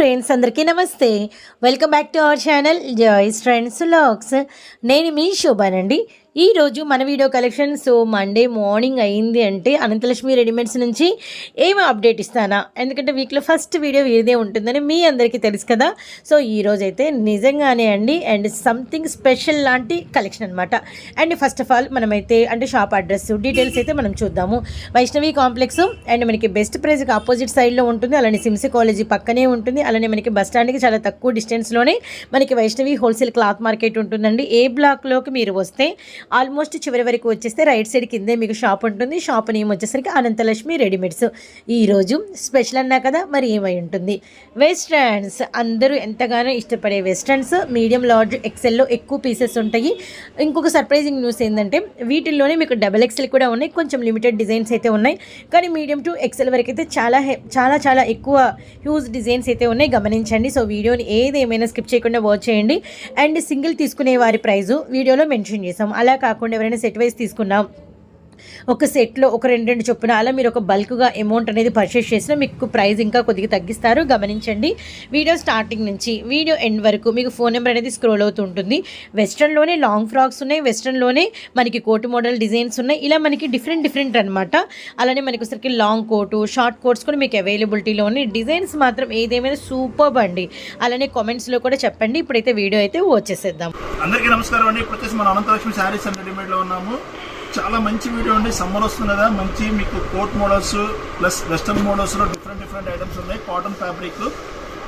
Friends అందరికీ నమస్తే. Welcome back to our channel Joy's friends lakhs నేను మీ శోభానండి. ఈరోజు మన video collection so Monday morning అయింది అంటే అనంతలక్ష్మి రెడీమేడ్స్ నుంచి ఏమి అప్డేట్ ఇస్తానా? ఎందుకంటే వీక్లో ఫస్ట్ వీడియో వీరిదే ఉంటుందని మీ అందరికీ తెలుసు కదా. సో ఈరోజు అయితే నిజంగానే అండి అండ్ సంథింగ్ స్పెషల్ లాంటి కలెక్షన్ అనమాట అండ్ ఫస్ట్ ఆఫ్ ఆల్ మనమైతే అంటే షాప్ అడ్రస్ డీటెయిల్స్ అయితే మనం చూద్దాము. వైష్ణవి కాంప్లెక్స్ అండ్ మనకి బెస్ట్ ప్రైజ్కి ఆపోజిట్ సైడ్లో ఉంటుంది. అలానే సిమ్సి కాలేజీ పక్కనే ఉంటుంది. అలానే మనకి బస్ స్టాండ్కి చాలా తక్కువ డిస్టెన్స్లోనే మనకి వైష్ణవి హోల్సేల్ క్లాత్ మార్కెట్ ఉంటుందండి. ఏ బ్లాక్లోకి మీరు వస్తే ఆల్మోస్ట్ చివరి వరకు వచ్చేస్తే రైట్ సైడ్ కిందే మీకు షాప్ ఉంటుంది. షాప్ నేమ్ వచ్చేసరికి అనంతలక్ష్మి రెడీమేడ్స్. ఈరోజు స్పెషల్ అన్నా కదా మరి ఏమై ఉంటుంది? వెస్ట్రన్స్. అందరూ ఎంతగానో ఇష్టపడే వెస్ట్రన్స్. మీడియం లార్జ్ ఎక్సెల్లో ఎక్కువ పీసెస్ ఉంటాయి. ఇంకొక సర్ప్రైజింగ్ న్యూస్ ఏంటంటే వీటిల్లోనే మీకు డబల్ ఎక్సెల్ కూడా ఉన్నాయి. కొంచెం లిమిటెడ్ డిజైన్స్ అయితే ఉన్నాయి. కానీ మీడియం టు ఎక్సెల్ వరకు అయితే చాలా హె- చాలా చాలా ఎక్కువ హ్యూజ్ డిజైన్స్ అయితే ఉన్నాయి. గమనించండి. సో వీడియోని ఏది ఏమైనా స్కిప్ చేయకుండా వాచ్ చేయండి. అండ్ సింగిల్ తీసుకునే వారి ప్రైజు వీడియోలో మెన్షన్ చేసాం అలా కాకుండా ఎవరైనా సెట్ వైస్ తీసుకున్నాం. ఒక సెట్లో ఒక రెండు రెండు చొప్పున అలా మీరు ఒక బల్క్గా అమౌంట్ అనేది పర్చేస్ చేసినా మీకు ప్రైస్ ఇంకా కొద్దిగా తగ్గిస్తారు. గమనించండి. వీడియో స్టార్టింగ్ నుంచి వీడియో ఎండ్ వరకు మీకు ఫోన్ నెంబర్ అనేది స్క్రోల్ అవుతూ ఉంటుంది. వెస్ట్రన్లోనే లాంగ్ ఫ్రాక్స్ ఉన్నాయి. వెస్ట్రన్లోనే మనకి కోటు మోడల్ డిజైన్స్ ఉన్నాయి. ఇలా మనకి డిఫరెంట్ డిఫరెంట్ అనమాట అలానే మనకి ఒకసారికి లాంగ్ కోటు షార్ట్ కోట్స్ కూడా మీకు అవైలబిలిటీలో ఉన్నాయి. డిజైన్స్ మాత్రం ఏదేమైనా సూపర్ అండి. అలానే కామెంట్స్లో కూడా చెప్పండి. ఇప్పుడైతే వీడియో అయితే వచ్చేసేద్దాం. అందరికీ నమస్కారం అండి. ఇప్పుడు వచ్చేసి మన అనంతలక్ష్మి శారీస్ అండ్ రెడీమేడ్లో ఉన్నాము. చాలా మంచి వీడియో అండి సమ్మర్ వస్తుంది కదా మంచి మీకు కోట్ మోడల్స్ ప్లస్ వెస్టర్న్ మోడల్స్లో డిఫరెంట్ డిఫరెంట్ ఐటమ్స్ ఉన్నాయి. కాటన్ ఫ్యాబ్రిక్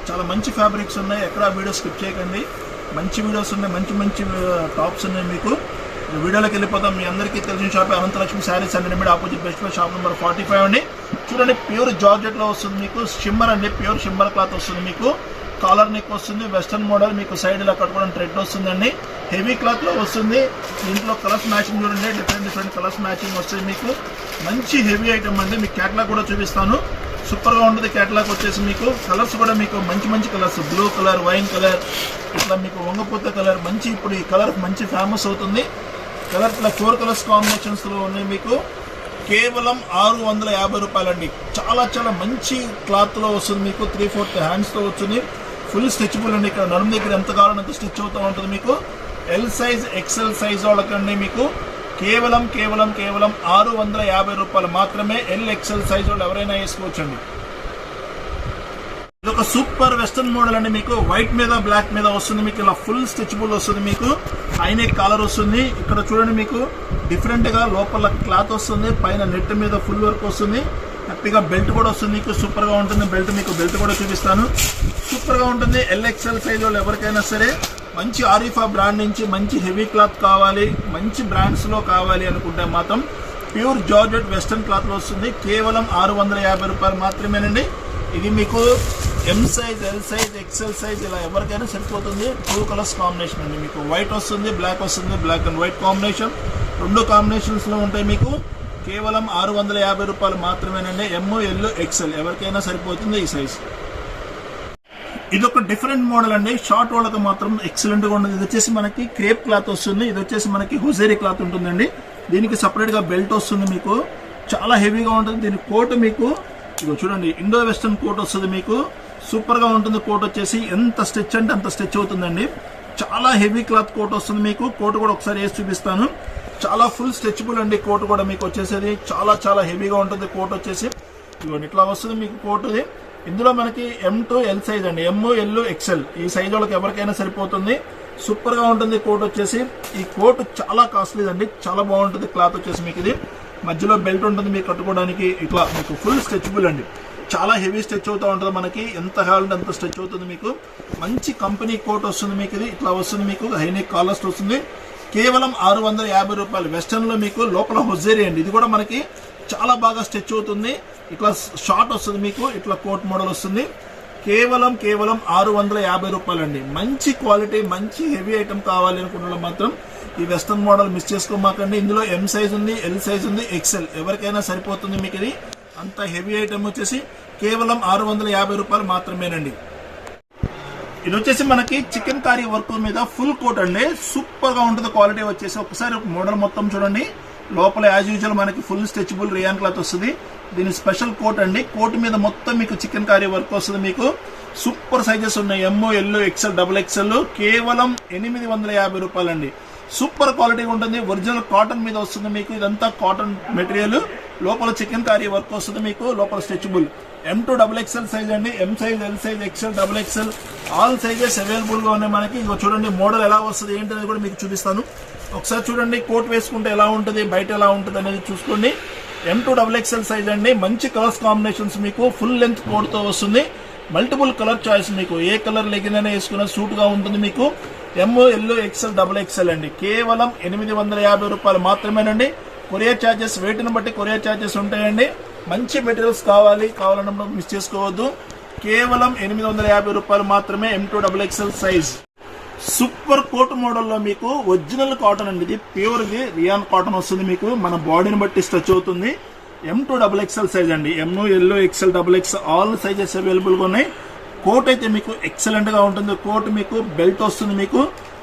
చాలా మంచి ఫ్యాబ్రిక్స్ ఉన్నాయి. ఎక్కడ వీడియో స్కిప్ చేయకండి. మంచి వీడియోస్ ఉన్నాయి. మంచి మంచి టాప్స్ ఉన్నాయి మీకు. వీడియోలోకి వెళ్ళిపోతాం. మీ అందరికీ తెలిసిన shop Ananthalakshmi saris and readymade opposite best shop number forty five అండి. చూడండి ప్యూర్ జార్జెట్లో వస్తుంది మీకు. షిమ్మర్ అండి. ప్యూర్ షిమ్మర్ క్లాత్ వస్తుంది మీకు. కాలర్ నెక్ వస్తుంది వెస్టర్న్ మోడల్ మీకు సైడ్ ఇలా కట్టుకోవడం ట్రెడ్ వస్తుందండి. హెవీ క్లాత్లో వస్తుంది. దీంట్లో కలర్స్ మ్యాచింగ్ చూడండి డిఫరెంట్ డిఫరెంట్ కలర్స్ మ్యాచింగ్ వస్తుంది మీకు. మంచి హెవీ ఐటమ్ అండి మీకు క్యాట్లాగ్ కూడా చూపిస్తాను. సూపర్గా ఉంటుంది క్యాట్లాగ్ వచ్చేసి మీకు. కలర్స్ కూడా మీకు మంచి మంచి colours blue colour wine colour ఇట్లా మీకు వంగపూత కలర్ మంచి ఇప్పుడు ఈ కలర్ మంచి ఫేమస్ అవుతుంది. కలర్ ఇట్లా ఫోర్ కలర్స్ కాంబినేషన్స్లో ఉన్నాయి మీకు. కేవలం ఆరు వందల యాభై రూపాయలండి. చాలా చాలా మంచి క్లాత్లో వస్తుంది మీకు. త్రీ ఫోర్త్ హ్యాండ్స్తో వస్తుంది. ఫుల్ స్ట్రెచబుల్ అండి ఇక్కడ. నడుము దగ్గర ఎంత కావాలంటే అంత స్టిచ్ అవుతూ ఉంటుంది మీకు? ఎల్ సైజ్ ఎక్సెల్ సైజ్ వాళ్ళకండి మీకు. కేవలం కేవలం కేవలం ఆరు వందల యాభై రూపాయలు మాత్రమే ఎల్ ఎక్సెల్ సైజ్ వాళ్ళు ఎవరైనా వేసుకోవచ్చండి. ఇది ఒక సూపర్ వెస్టర్న్ మోడల్ అండి మీకు. వైట్ మీద బ్లాక్ మీద వస్తుంది మీకు. ఇలా ఫుల్ స్ట్రెచబుల్ వస్తుంది మీకు. హైనెక్ కాలర్ వస్తుంది. ఇక్కడ చూడండి మీకు. డిఫరెంట్గా లోపల క్లాత్ వస్తుంది. పైన నెట్ మీద ఫుల్ వర్క్ వస్తుంది. హ్యాపీగా బెల్ట్ కూడా వస్తుంది మీకు. సూపర్గా ఉంటుంది. బెల్ట్ మీకు బెల్ట్ కూడా చూపిస్తాను. సూపర్గా ఉంటుంది. ఎల్ఎక్స్ఎల్ సైజ్ వాళ్ళు ఎవరికైనా సరే మంచి ఆరిఫా బ్రాండ్ నుంచి మంచి హెవీ క్లాత్ కావాలి మంచి బ్రాండ్స్లో కావాలి అనుకుంటే మాత్రం ప్యూర్ జార్జెట్ వెస్టర్న్ క్లాత్లో వస్తుంది. కేవలం ఆరు వందల యాభై రూపాయలు మాత్రమేనండి. ఇది మీకు M size L size XL size ఇలా ఎవరికైనా సరిపోతుంది. టూ కలర్స్ కాంబినేషన్ అండి మీకు. వైట్ వస్తుంది బ్లాక్ వస్తుంది బ్లాక్ అండ్ వైట్ కాంబినేషన్ రెండు కాంబినేషన్స్లో ఉంటాయి మీకు. కేవలం ఆరు వందల యాభై రూపాయలు మాత్రమేనండి. ఎమ్ ఎల్ ఎక్సెల్ ఎవరికైనా సరిపోతుంది ఈ సైజ్ ఇది ఒక డిఫరెంట్ మోడల్ అండి. షార్ట్ వాళ్ళకి మాత్రం ఎక్సలెంట్గా ఉంటుంది ఇది వచ్చేసి మనకి క్రేప్ క్లాత్ వస్తుంది. ఇది వచ్చేసి మనకి హుజేరీ క్లాత్ ఉంటుందండి. దీనికి సపరేట్గా బెల్ట్ వస్తుంది మీకు. చాలా హెవీగా ఉంటుంది. దీని కోట్ మీకు ఇదిగో చూడండి ఇండో వెస్టర్న్ కోట్ వస్తుంది మీకు. సూపర్గా ఉంటుంది కోట్ వచ్చేసి. ఎంత స్ట్రెచ్ అంటే అంత స్ట్రెచ్ అవుతుందండి. చాలా హెవీ క్లాత్ కోట్ వస్తుంది మీకు. కోట్ కూడా ఒకసారి వేసి చూపిస్తాను. చాలా ఫుల్ స్ట్రెచబుల్ అండి కోట్ కూడా మీకు వచ్చేసేది. చాలా చాలా హెవీగా ఉంటుంది కోట్ వచ్చేసి. ఇవన్నీ ఇట్లా వస్తుంది మీకు కోట్ ఇందులో మనకి ఎం టు ఎల్ సైజ్ అండి. ఎమ్ ఎల్ ఎక్సెల్ ఈ సైజ్ వాళ్ళకి ఎవరికైనా సరిపోతుంది. సూపర్గా ఉంటుంది కోట్ వచ్చేసి. ఈ కోట్ చాలా కాస్ట్లీ అండి. చాలా బాగుంటుంది క్లాత్ వచ్చేసి మీకు ఇది. మధ్యలో బెల్ట్ ఉంటుంది మీకు కట్టుకోవడానికి. ఇట్లా మీకు ఫుల్ స్ట్రెచబుల్ అండి. చాలా హెవీ స్ట్రెచ్ అవుతూ ఉంటుంది మనకి. ఎంత కావాలంటే అంత స్ట్రెచ్ అవుతుంది మీకు. మంచి కంపెనీ కోట్ వస్తుంది మీకు ఇది. ఇట్లా వస్తుంది మీకు. హైనెక్ కాలర్స్ వస్తుంది. కేవలం ఆరు వందల యాభై రూపాయలు. వెస్టర్న్లో మీకు లోపల హొజేరి అండి. ఇది కూడా మనకి చాలా బాగా స్ట్రెచ్ అవుతుంది. ఇట్లా షార్ట్ వస్తుంది మీకు ఇట్లా కోట్ మోడల్ వస్తుంది. కేవలం కేవలం ఆరు వందల యాభై రూపాయలు అండి మంచి క్వాలిటీ మంచి హెవీ ఐటమ్ కావాలి అనుకున్న మాత్రం ఈ వెస్టర్న్ మోడల్ మిస్ చేసుకోమాకండి. ఇందులో ఎం సైజ్ ఉంది ఎల్ సైజ్ ఉంది ఎక్సెల్ ఎవరికైనా సరిపోతుంది మీకు ఇది. అంత హెవీ ఐటమ్ వచ్చేసి కేవలం ఆరు వందల యాభై రూపాయలు మాత్రమేనండి. ఇది వచ్చేసి మనకి చికెన్ కారీ వర్క్ మీద ఫుల్ కోట్ అండి. సూపర్గా ఉంటుంది క్వాలిటీ వచ్చేసి. ఒకసారి మోడల్ మొత్తం చూడండి. లోపల యాజ్ యూజువల్ మనకి ఫుల్ స్ట్రెచబుల్ రియాన్ క్లాత్ వస్తుంది. దీని స్పెషల్ కోట్ అండి. కోట్ మీద మొత్తం మీకు చికెన్ కర్రీ వర్క్ వస్తుంది మీకు. సూపర్ సైజెస్ ఉన్నాయి. M L XL double XL కేవలం ఎనిమిది వందల యాభై రూపాయలండి. సూపర్ క్వాలిటీ ఉంటుంది. ఒరిజినల్ కాటన్ మీద వస్తుంది మీకు. ఇదంతా కాటన్ మెటీరియల్ లోపల చికెన్ కారీ వర్క్ వస్తుంది మీకు. లోపల stretchable M two double XL size అండి. M size L size XL double XL all sizes అవైలబుల్గా ఉన్నాయి మనకి. ఇంకో చూడండి మోడల్ ఎలా వస్తుంది ఏంటనేది కూడా మీకు చూపిస్తాను. ఒకసారి చూడండి కోట్ వేసుకుంటే ఎలా ఉంటుంది బయట ఎలా ఉంటుంది అనేది చూసుకోండి. M two double XL size అండి మంచి కలర్స్ కాంబినేషన్స్ మీకు ఫుల్ లెంత్ కోట్తో వస్తుంది. మల్టిపుల్ కలర్ చాయిస్ మీకు ఏ కలర్ లెగిన్ వేసుకున్న సూట్గా ఉంటుంది మీకు. M L XL double XL అండి కేవలం ఎనిమిది వందల యాభై రూపాయలు మాత్రమేనండి. కొరియర్ ఛార్జెస్ వెయిట్ని బట్టి కొరియర్ ఛార్జెస్ ఉంటాయండి. మంచి మెటీరియల్స్ కావాలి కావాలన్నప్పుడు మిస్ చేసుకోవద్దు. కేవలం ఎనిమిది వందల యాభై రూపాయలు మాత్రమే M two double XL size super coat మోడల్లో మీకు ఒరిజినల్ కాటన్ అండి. ఇది ప్యూర్ది రియాన్ కాటన్ వస్తుంది మీకు. మన బాడీని బట్టి స్ట్రెచ్ అవుతుంది. M two double XL size అండి. M L XL double X all sizes అవైలబుల్గా ఉన్నాయి. కోట్ అయితే మీకు ఎక్సలెంట్గా ఉంటుంది. కోట్ మీకు బెల్ట్ వస్తుంది మీకు.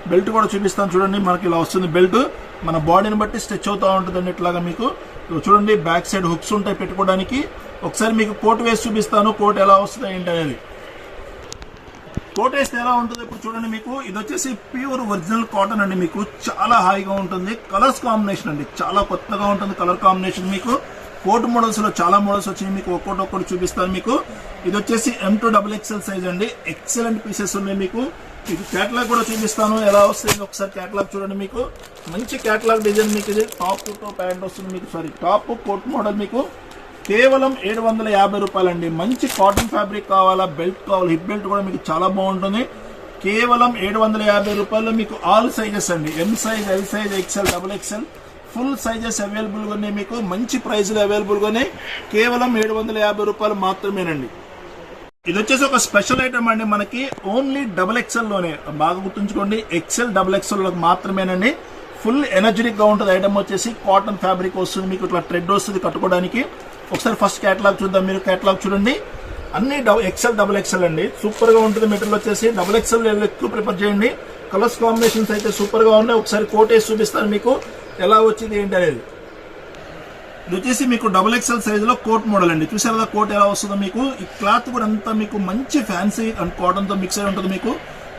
బెల్ట్ కూడా చూపిస్తాను చూడండి. మనకి ఇలా వస్తుంది బెల్ట్ మన బాడీని బట్టి స్ట్రెచ్ అవుతూ ఉంటుందండి ఇట్లాగా మీకు. చూడండి బ్యాక్ సైడ్ హుక్స్ ఉంటాయి పెట్టుకోవడానికి. ఒకసారి మీకు కోట్ వేసి చూపిస్తాను. కోట్ ఎలా వస్తుంది ఏంటి అనేది. కోట్ వేస్తే ఎలా ఉంటుంది ఇప్పుడు చూడండి మీకు. ఇది వచ్చేసి ప్యూర్ ఒరిజినల్ కాటన్ అండి మీకు. చాలా హాయిగా ఉంటుంది. కలర్స్ కాంబినేషన్ అండి. చాలా కొత్తగా ఉంటుంది కలర్ కాంబినేషన్ మీకు. కోట్ మోడల్స్లో చాలా మోడల్స్ వచ్చినాయి. మీకు ఒక్కొక్కటి ఒక్కటి చూపిస్తాను మీకు. ఇది వచ్చేసి M two double XL size అండి. ఎక్సలెంట్ పీసెస్ ఉన్నాయి మీకు. మీకు క్యాటలాగ్ కూడా చూపిస్తాను. ఎలా వస్తుంది ఒకసారి క్యాటలాగ్ చూడండి మీకు. మంచి క్యాటలాగ్ డిజైన్ మీకు ఇది. టాప్ టు ప్యాంట్ వస్తుంది మీకు. సారీ టాప్ కోట్ మోడల్ మీకు. కేవలం ఏడు వందల యాభై రూపాయలండి. మంచి కాటన్ ఫ్యాబ్రిక్ కావాలా? బెల్ట్ కావాలి. హిప్ బెల్ట్ కూడా మీకు చాలా బాగుంటుంది. కేవలం ఏడు వందల యాభై రూపాయలు మీకు ఆల్ సైజెస్ అండి. M size L size XL double XL full sizes అవైలబుల్గానే ఉన్నాయి మీకు. మంచి ప్రైస్లు అవైలబుల్గానే కేవలం ఏడు వందల యాభై రూపాయలు మాత్రమేనండి. ఇది వచ్చేసి ఒక స్పెషల్ ఐటమ్ అండి. మనకి ఓన్లీ డబుల్ ఎక్స్ఎల్లోనే బాగా గుర్తుంచుకోండి. ఎక్స్ఎల్ డబుల్ ఎక్స్ఎల్లో మాత్రమేనండి. ఫుల్ ఎనర్జెటిక్గా ఉంటుంది ఐటమ్ వచ్చేసి కాటన్ ఫ్యాబ్రిక్ వస్తుంది. మీకు ఇట్లా ట్రెడ్ వస్తుంది కట్టుకోవడానికి. ఒకసారి ఫస్ట్ కేటలాగ్ చూద్దాం మీరు కేటలాగ్ చూడండి. అన్ని ఎక్సెల్ డబుల్ ఎక్సెల్ అండి. సూపర్గా ఉంటుంది మెటీరియల్ వచ్చేసి. డబుల్ ఎక్సెల్ ఎక్కువ ప్రిఫర్ చేయండి. కలర్స్ కాంబినేషన్స్ అయితే సూపర్గా ఉన్నాయి. ఒకసారి కోట్ వేసి చూపిస్తాను మీకు. ఎలా వచ్చింది ఏంటి అనేది. ఇది వచ్చేసి మీకు డబుల్ ఎక్స్ఎల్ సైజ్లో కోట్ మోడల్ అండి. చూసారు కదా కోట్ ఎలా వస్తుందో మీకు. ఈ క్లాత్ కూడా అంతా మీకు మంచి ఫ్యాన్సీ అండ్ కాటన్తో మిక్స్ అయి ఉంటుంది మీకు.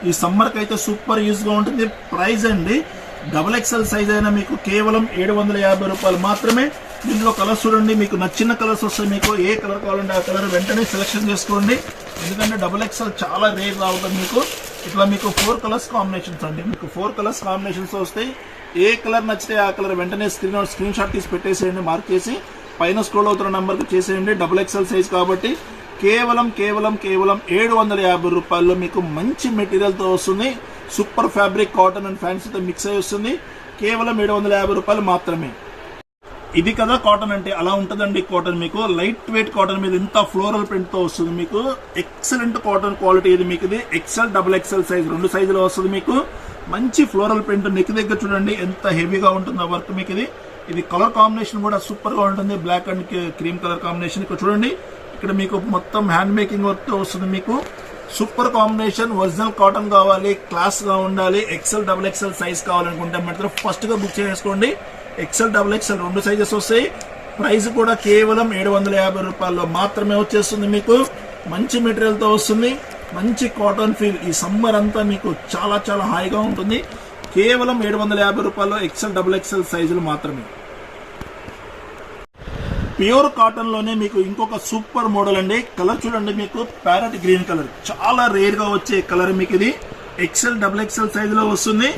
ఈ సమ్మర్కి అయితే సూపర్ యూజ్గా ఉంటుంది. ప్రైస్ అండి. డబుల్ ఎక్స్ఎల్ సైజ్ అయినా మీకు కేవలం ఏడు వందల యాభై రూపాయలు మాత్రమే. దీనిలో కలర్స్ చూడండి మీకు నచ్చిన కలర్స్ వస్తాయి మీకు. ఏ కలర్ కావాలంటే ఆ కలర్ వెంటనే సెలెక్షన్ చేసుకోండి. ఎందుకంటే డబుల్ ఎక్స్ఎల్ చాలా రేర్ రావుతుంది మీకు. ఇట్లా మీకు ఫోర్ కలర్స్ కాంబినేషన్స్ అండి. మీకు ఫోర్ కలర్స్ కాంబినేషన్స్ వస్తాయి. ఏ కలర్ నచ్చితే ఆ కలర్ వెంటనే స్క్రీన్ స్క్రీన్ షాట్ తీసి పెట్టేసేయండి మార్క్ చేసి. పైన స్క్రోల్ అవుతున్న నెంబర్కి చేసేయండి డబుల్ ఎక్స్ఎల్ సైజ్ కాబట్టి. కేవలం కేవలం కేవలం ఏడు వందల యాభై రూపాయల్లో మీకు మంచి మెటీరియల్తో వస్తుంది. సూపర్ ఫ్యాబ్రిక్ కాటన్ అండ్ ఫ్యాన్సీతో మిక్స్ అయి వస్తుంది. కేవలం ఏడు వందల యాభై రూపాయలు మాత్రమే. ఇది కదా కాటన్ అంటే. అలా ఉంటుందండి కాటన్ మీకు. లైట్ వెయిట్ కాటన్ మీద ఇంత ఫ్లోరల్ ప్రింట్తో వస్తుంది మీకు. ఎక్సలెంట్ కాటన్ క్వాలిటీ ఇది మీకు ఇది ఎక్సెల్ డబుల్ ఎక్సెల్ సైజ్ రెండు సైజులో వస్తుంది మీకు. మంచి ఫ్లోరల్ ప్రింట్ నెక్ దగ్గర చూడండి. ఎంత హెవీగా ఉంటుందో వర్క్ మీకు ఇది ఇది కలర్ కాంబినేషన్ కూడా సూపర్గా ఉంటుంది. Black and cream colour combination ఇక్కడ చూడండి. ఇక్కడ మీకు మొత్తం హ్యాండ్ మేకింగ్ వర్క్తో వస్తుంది మీకు. సూపర్ కాంబినేషన్ ఒరిజినల్ కాటన్ కావాలి క్లాస్గా ఉండాలి. ఎక్సెల్ డబుల్ ఎక్సెల్ సైజ్ కావాలనుకుంటే మాత్రం ఫస్ట్గా బుక్ చేసుకోండి ఎక్సెల్ డబుల్ ఎక్సెల్ రెండు సైజెస్ వస్తాయి. ప్రైస్ కూడా కేవలం ఏడు వందల యాభై రూపాయల్లో మాత్రమే వచ్చేస్తుంది మీకు. మంచి మెటీరియల్తో వస్తుంది. మంచి కాటన్ ఫీల్ ఈ సమ్మర్ అంతా మీకు చాలా చాలా హాయిగా ఉంటుంది. కేవలం ఏడు వందల యాభై రూపాయల్లో ఎక్సెల్ డబుల్ ఎక్సెల్ సైజులు మాత్రమే. ప్యూర్ కాటన్లోనే మీకు ఇంకొక సూపర్ మోడల్ అండి. కలర్ చూడండి మీకు. ప్యారెట్ గ్రీన్ కలర్ చాలా రేర్గా వచ్చే కలర్ మీకు ఇది. ఎక్సెల్ డబుల్ ఎక్సెల్ సైజులో వస్తుంది.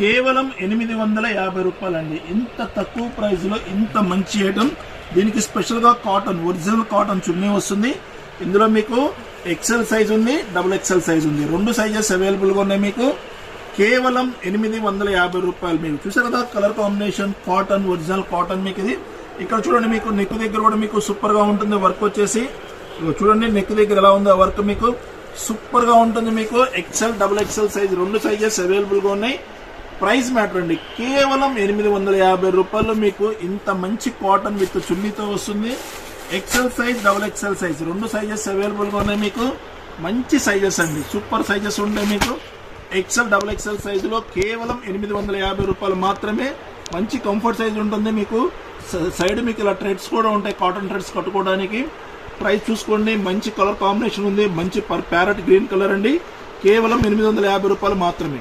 కేవలం ఎనిమిది వందల యాభై రూపాయలండి. ఇంత తక్కువ ప్రైస్లో ఇంత మంచి ఐటమ్ దీనికి స్పెషల్గా కాటన్ ఒరిజినల్ కాటన్ చున్నీ వస్తుంది. ఇందులో మీకు ఎక్సెల్ సైజ్ ఉంది డబుల్ ఎక్సెల్ సైజ్ ఉంది. రెండు సైజెస్ అవైలబుల్గా ఉన్నాయి మీకు. కేవలం ఎనిమిది వందల యాభై రూపాయలు మీకు. చూసారు కదా colour combination cotton original cotton మీకు ఇది. ఇక్కడ చూడండి మీకు నెక్ దగ్గర కూడా మీకు సూపర్గా ఉంటుంది వర్క్ వచ్చేసి. చూడండి నెక్ దగ్గర ఎలా ఉందో వర్క్ మీకు. సూపర్గా ఉంటుంది మీకు. ఎక్సెల్ డబుల్ ఎక్సెల్ సైజ్ రెండు సైజెస్ అవైలబుల్గా ఉన్నాయి. ప్రైస్ మ్యాటర్ అండి. కేవలం ఎనిమిది వందల యాభై రూపాయలు మీకు ఇంత మంచి కాటన్ విత్ చున్నీతో వస్తుంది. XL size double XL size రెండు సైజెస్ అవైలబుల్గా ఉన్నాయి మీకు. మంచి సైజెస్ అండి. సూపర్ సైజెస్ ఉంటాయి మీకు. ఎక్సెల్ డబుల్ ఎక్సెల్ సైజులో కేవలం ఎనిమిది వందల యాభై రూపాయలు మాత్రమే మంచి కంఫర్ట్ సైజ్ ఉంటుంది మీకు. సైడ్ మీకు ఇలా థ్రెడ్స్ కూడా ఉంటాయి. కాటన్ థ్రెడ్స్ కట్టుకోవడానికి. ప్రైస్ చూసుకోండి. మంచి కలర్ కాంబినేషన్ ఉంది. మంచి పర్ ప్యారెట్ గ్రీన్ కలర్ అండి. కేవలం ఎనిమిది వందల యాభై రూపాయలు మాత్రమే.